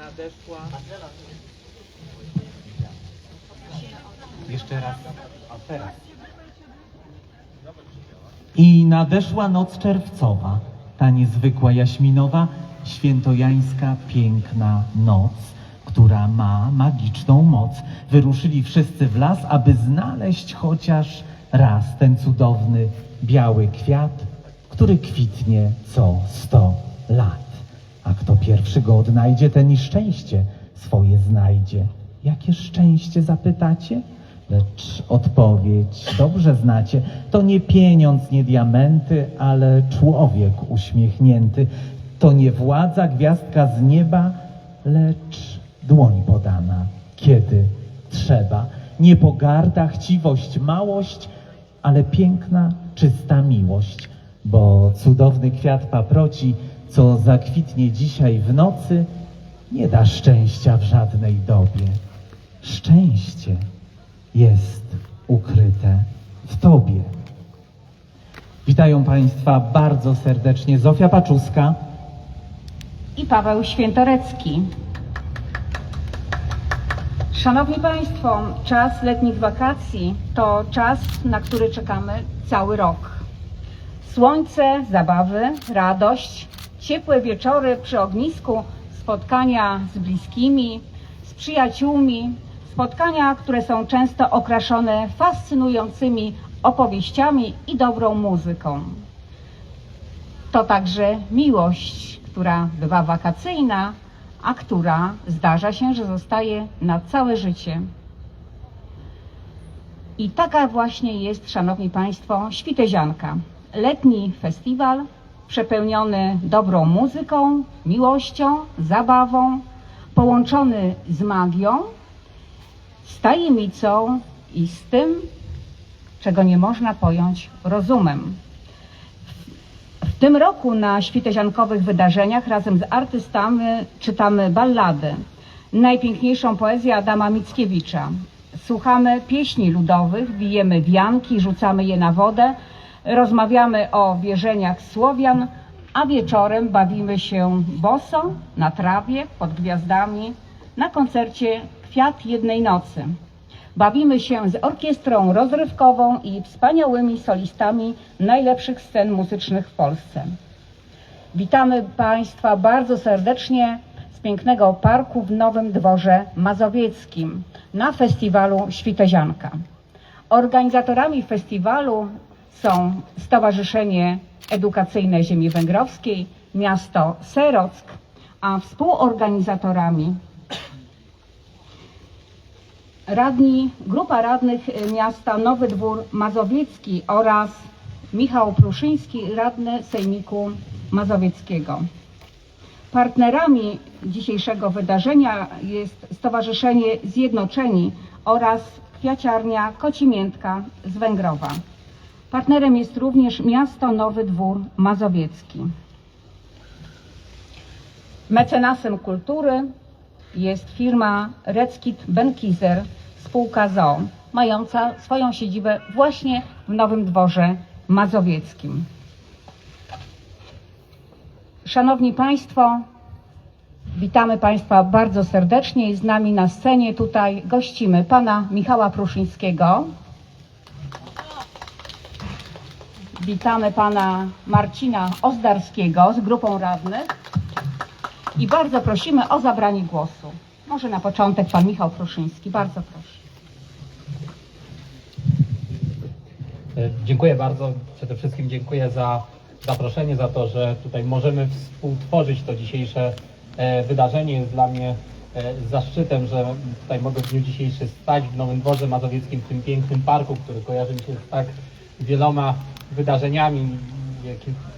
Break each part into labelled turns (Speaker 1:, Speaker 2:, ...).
Speaker 1: nadeszła. Jeszcze raz, a teraz. I nadeszła noc czerwcowa, ta niezwykła jaśminowa, świętojańska piękna noc, która ma magiczną moc. Wyruszyli wszyscy w las, aby znaleźć chociaż raz ten cudowny biały kwiat, który kwitnie co sto lat. A kto pierwszy go odnajdzie, ten i szczęście swoje znajdzie. Jakie szczęście zapytacie? Lecz odpowiedź dobrze znacie. To nie pieniądz, nie diamenty, ale człowiek uśmiechnięty. To nie władza, gwiazdka z nieba, lecz dłoń podana, kiedy trzeba. Nie pogarda, chciwość, małość, ale piękna, czysta miłość. Bo cudowny kwiat paproci, co zakwitnie dzisiaj w nocy, nie da szczęścia w żadnej dobie. Szczęście jest ukryte w Tobie. Witają Państwa bardzo serdecznie Zofia Paczuska,
Speaker 2: i Paweł Świętorecki. Szanowni Państwo, czas letnich wakacji to czas, na który czekamy cały rok. Słońce, zabawy, radość, ciepłe wieczory przy ognisku, spotkania z bliskimi, z przyjaciółmi, spotkania, które są często okraszone fascynującymi opowieściami i dobrą muzyką. To także miłość, która bywa wakacyjna, a która zdarza się, że zostaje na całe życie. I taka właśnie jest, Szanowni Państwo, Świtezianka. Letni festiwal przepełniony dobrą muzyką, miłością, zabawą, połączony z magią, z tajemnicą i z tym, czego nie można pojąć rozumem. W tym roku na świteziankowych wydarzeniach razem z artystami czytamy ballady, najpiękniejszą poezję Adama Mickiewicza. Słuchamy pieśni ludowych, bijemy wianki, rzucamy je na wodę, rozmawiamy o wierzeniach Słowian, a wieczorem bawimy się boso, na trawie, pod gwiazdami, na koncercie Kwiat jednej nocy. Bawimy się z orkiestrą rozrywkową i wspaniałymi solistami najlepszych scen muzycznych w Polsce. Witamy Państwa bardzo serdecznie z pięknego parku w Nowym Dworze Mazowieckim na festiwalu Świtezianka. Organizatorami festiwalu są Stowarzyszenie Edukacyjne Ziemi Węgrowskiej, miasto Serock, a współorganizatorami radni, grupa radnych miasta Nowy Dwór Mazowiecki oraz Michał Pruszyński, radny Sejmiku Mazowieckiego. Partnerami dzisiejszego wydarzenia jest Stowarzyszenie Zjednoczeni oraz Kwiaciarnia Kocimiętka z Węgrowa. Partnerem jest również miasto Nowy Dwór Mazowiecki. Mecenasem kultury jest firma Reckit Benkiser, spółka ZOO, mająca swoją siedzibę właśnie w Nowym Dworze Mazowieckim. Szanowni Państwo, witamy Państwa bardzo serdecznie i z nami na scenie tutaj gościmy Pana Michała Pruszyńskiego. Witamy Pana Marcina Ozdarskiego z grupą radnych. I bardzo prosimy o zabranie głosu. Może na początek pan Michał Pruszyński. Bardzo proszę.
Speaker 3: E, Dziękuję bardzo. Przede wszystkim dziękuję za zaproszenie, za to, że tutaj możemy współtworzyć to dzisiejsze e, wydarzenie. Jest dla mnie e, zaszczytem, że tutaj mogę w dniu dzisiejszym stać w Nowym Dworze Mazowieckim, w tym pięknym parku, który kojarzy mi się z tak wieloma wydarzeniami.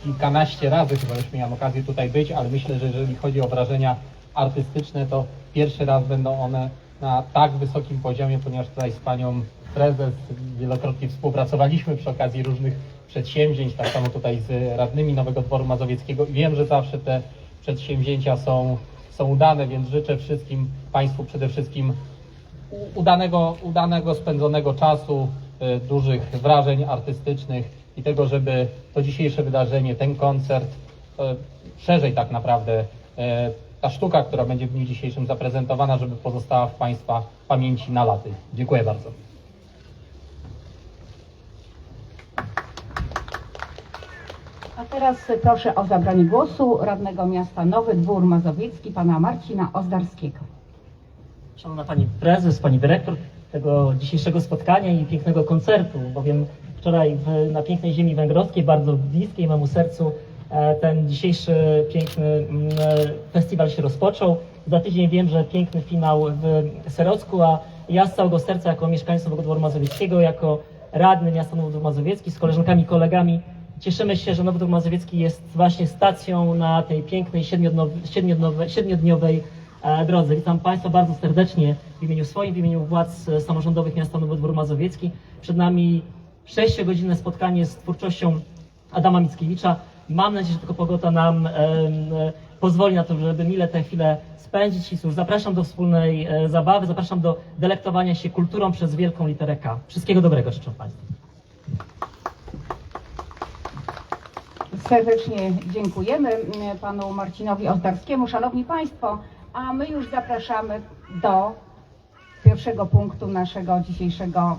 Speaker 3: Kilkanaście razy chyba już miałem okazję tutaj być, ale myślę, że jeżeli chodzi o wrażenia artystyczne, to pierwszy raz będą one na tak wysokim poziomie, ponieważ tutaj z panią prezes wielokrotnie współpracowaliśmy przy okazji różnych przedsięwzięć, tak samo tutaj z radnymi Nowego Dworu Mazowieckiego i wiem, że zawsze te przedsięwzięcia są, są udane, więc życzę wszystkim Państwu przede wszystkim udanego, udanego spędzonego czasu, y, dużych wrażeń artystycznych i tego, żeby to dzisiejsze wydarzenie, ten koncert, y, szerzej tak naprawdę, y, ta sztuka, która będzie w dniu dzisiejszym zaprezentowana, żeby pozostała w Państwa pamięci na laty. Dziękuję bardzo.
Speaker 2: A teraz proszę o zabranie głosu radnego miasta Nowy Dwór Mazowiecki, pana Marcina Ozdarskiego.
Speaker 4: Szanowna Pani Prezes, Pani Dyrektor tego dzisiejszego spotkania i pięknego koncertu, bowiem wczoraj w, na pięknej ziemi węgrowskiej, bardzo bliskiej memu sercu, e, ten dzisiejszy piękny mm, e, festiwal się rozpoczął. Za tydzień wiem, że piękny finał w Serocku, a ja z całego serca jako mieszkańca Nowego Dworu Mazowieckiego, jako radny miasta Nowy Dwór Mazowiecki z koleżankami kolegami cieszymy się, że Nowy Dwór Mazowiecki jest właśnie stacją na tej pięknej siedmiodniowej, siedmiodniowej, drodze. Witam Państwa bardzo serdecznie w imieniu swoim, w imieniu władz e, samorządowych miasta Nowy Dwór Mazowiecki. Przed nami sześciogodzinne spotkanie z twórczością Adama Mickiewicza. Mam nadzieję, że tylko pogoda nam e, pozwoli na to, żeby mile tę chwilę spędzić. I cóż, zapraszam do wspólnej e, zabawy, zapraszam do delektowania się kulturą przez wielką literę K. Wszystkiego dobrego życzę Państwu.
Speaker 2: Serdecznie dziękujemy mm, panu Marcinowi Ozdarskiemu. Szanowni Państwo, a my już zapraszamy do pierwszego punktu naszego dzisiejszego